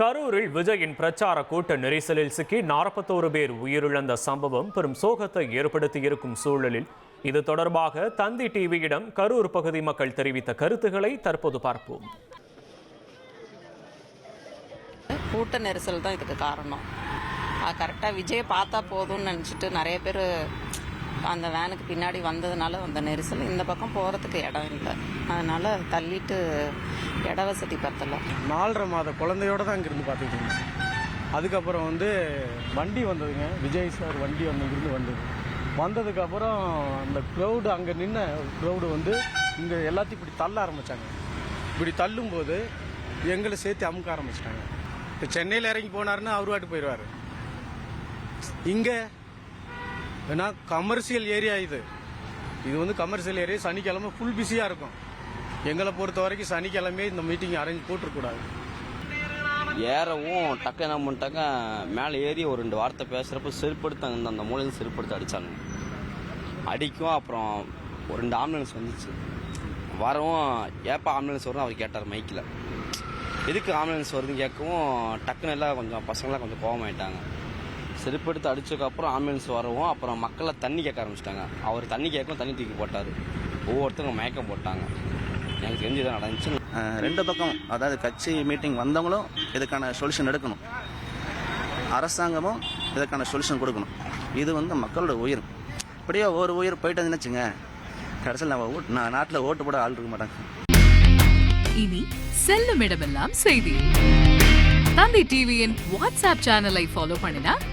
கரூரில் விஜயின் பிரச்சார கூட்ட நெரிசலில் சிக்கி நாற்பத்தோரு பேர் உயிரிழந்த சம்பவம் பெரும் சோகத்தை ஏற்படுத்தியிருக்கும் சூழலில். இது தொடர்பாக தந்தி டிவியிடம் கரூர் பகுதி மக்கள் தெரிவித்த கருத்துக்களை தற்போது பார்ப்போம். கூட்ட நெரிசல் தான் இதுக்கு காரணம். கரெக்டாக விஜயை பார்த்தா போதும்னு நினச்சிட்டு நிறைய பேர் அந்த வேனுக்கு பின்னாடி வந்ததுனால அந்த நெரிசல். இந்த பக்கம் போகிறதுக்கு இடம் இல்லை. அதனால் தள்ளிட்டு இட வசதி பத்தலை. நாலரை மாத குழந்தையோட தான் இங்கிருந்து பார்த்துக்கிட்டு அதுக்கப்புறம் வந்து வண்டி வந்ததுங்க. விஜய் சார் வண்டி வந்து வந்தது. வந்ததுக்கப்புறம் அந்த க்ரௌடு அங்கே நின்ன க்ரௌடு வந்து இங்கே எல்லாத்தையும் இப்படி தள்ள ஆரம்பித்தாங்க இப்படி தள்ளும்போது எங்களை சேர்த்து அமுக்க ஆரம்பிச்சிட்டாங்க. இப்போ சென்னையில் இறங்கி போனாருன்னா அவர் வாட்டு போயிடுவார். இங்கே ஏன்னா கமர்ஷியல் ஏரியா இது. இது வந்து கமர்ஷியல் ஏரியா சனிக்கிழமை ஃபுல் பிஸியாக இருக்கும். எங்களை பொறுத்த வரைக்கும் சனிக்கிழமை இந்த மீட்டிங் அரேஞ்ச் போட்டுருக்கூடாது ஏறவும் டக்கு என்ன பண்ணிட்டாங்க மேலே ஏறி ஒரு ரெண்டு வார்த்தை பேசுகிறப்ப செருப்படுத்தாங்க. அந்த அந்த செருப்படுத்த அடித்தாங்க அடிக்கும் அப்புறம் ஒரு ரெண்டு ஆம்புலன்ஸ் வந்துச்சு. வரவும் ஏப்பா ஆம்புலன்ஸ் வரும் அவர் கேட்டார் மைக்கில் எதுக்கு ஆம்புலன்ஸ் வருதுன்னு கேட்கவும் டக்குன்னு எல்லாம் கொஞ்சம் பசங்களாம் கொஞ்சம் கோவமாயிட்டாங்க. செருப்படுத்து அடிச்சதுக்கப்புறம் ஆம்புலன்ஸ் வரவும் அப்புறம் மக்களை தண்ணி கேட்க ஆரம்பிச்சிட்டாங்க. அவர் தண்ணி கேட்கவும் தண்ணி தூக்கி போட்டார். ஒவ்வொருத்தரும் மயக்கம் போட்டாங்க. எனக்கு தெரிஞ்சு இதான் நடந்துச்சு ரெண்டு பக்கம் அதாவது கட்சி மீட்டிங் வந்தவங்களும் இதுக்கான சொல்யூஷன் எடுக்கணும். அரசாங்கமும் இதுக்கான சொல்யூஷன் கொடுக்கணும். இது வந்து மக்களோட உயிர். இப்படியே ஒரு உயிர் போயிட்டு வந்துச்சுங்க கடைசியில் நம்ம ஓட்டு நான் நாட்டில் ஓட்டு போட ஆள் இருக்க மாட்டாங்க. இனி செல்லும் இடமெல்லாம் செய்தி. தந்தி டிவியின் வாட்ஸ்அப் சேனலை ஃபாலோ பண்ணினா